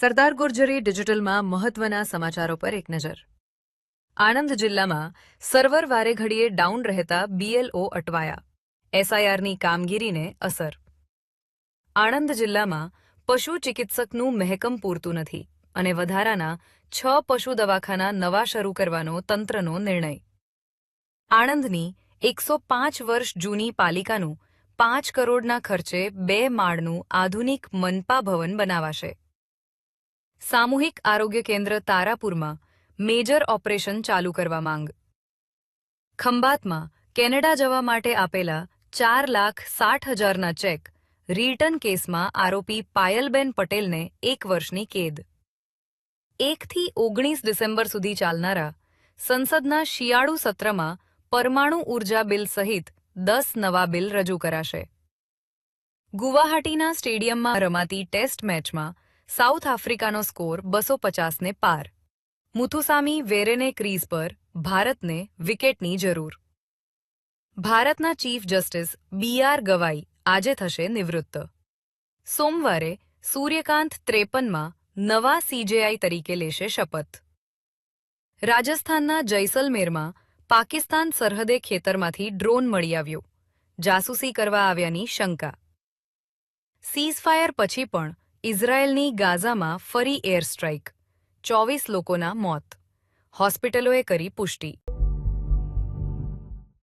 સરદાર ગુર્જરી ડિજિટલમાં મહત્વના સમાચારો પર એક નજર. આણંદ જિલ્લામાં સર્વર વારે ઘડીએ ડાઉન રહેતા બીએલઓ અટવાયા. એસઆઈઆરની કામગીરીને અસર. આણંદ જિલ્લામાં પશુ ચિકિત્સકનું મહેકમ પૂરતું નથી અને વધારાના છ પશુ દવાખાના નવા શરૂ કરવાનો તંત્રનો નિર્ણય. આણંદની એકસો પાંચ વર્ષ જૂની પાલિકાનું પાંચ કરોડના ખર્ચે બે માળનું આધુનિક મનપા ભવન બનાવાશે. સામૂહિક આરોગ્ય કેન્દ્ર તારાપુરમાં મેજર ઓપરેશન ચાલુ કરવા માંગ. ખંભાતમાં કેનેડા જવા માટે આપેલા ચાર લાખ સાઠ હજારના ચેક રિટર્ન કેસમાં આરોપી પાયલબેન પટેલને એક વર્ષની કેદ. એકથી ઓગણીસ ડિસેમ્બર સુધી ચાલનારા સંસદના શિયાળુ સત્રમાં પરમાણુ ઊર્જા બિલ સહિત દસ નવા બિલ રજૂ કરાશે. ગુવાહાટીના સ્ટેડિયમમાં રમાતી ટેસ્ટ મેચમાં સાઉથ આફ્રિકાનો સ્કોર બસો પચાસને પાર. મુથુસામી વેરેને ક્રીઝ પર ભારતને વિકેટની જરૂર. ભારતના chief justice B R Gavai આજે થશે નિવૃત્ત. સોમવારે સૂર્યકાંત ત્રેપનમાં નવા સીજેઆઈ તરીકે લેશે શપથ. રાજસ્થાનના જૈસલમેરમાં પાકિસ્તાન સરહદે ખેતરમાંથી ડ્રોન મળી આવ્યો. જાસૂસી કરવા આવ્યાની શંકા. સીઝફાયર પછી પણ ઇઝરાયેલની ગાઝામાં ફરી એર સ્ટ્રાઇક ચોવીસ લોકોના મોત. હોસ્પિટલોએ કરી પુષ્ટિ.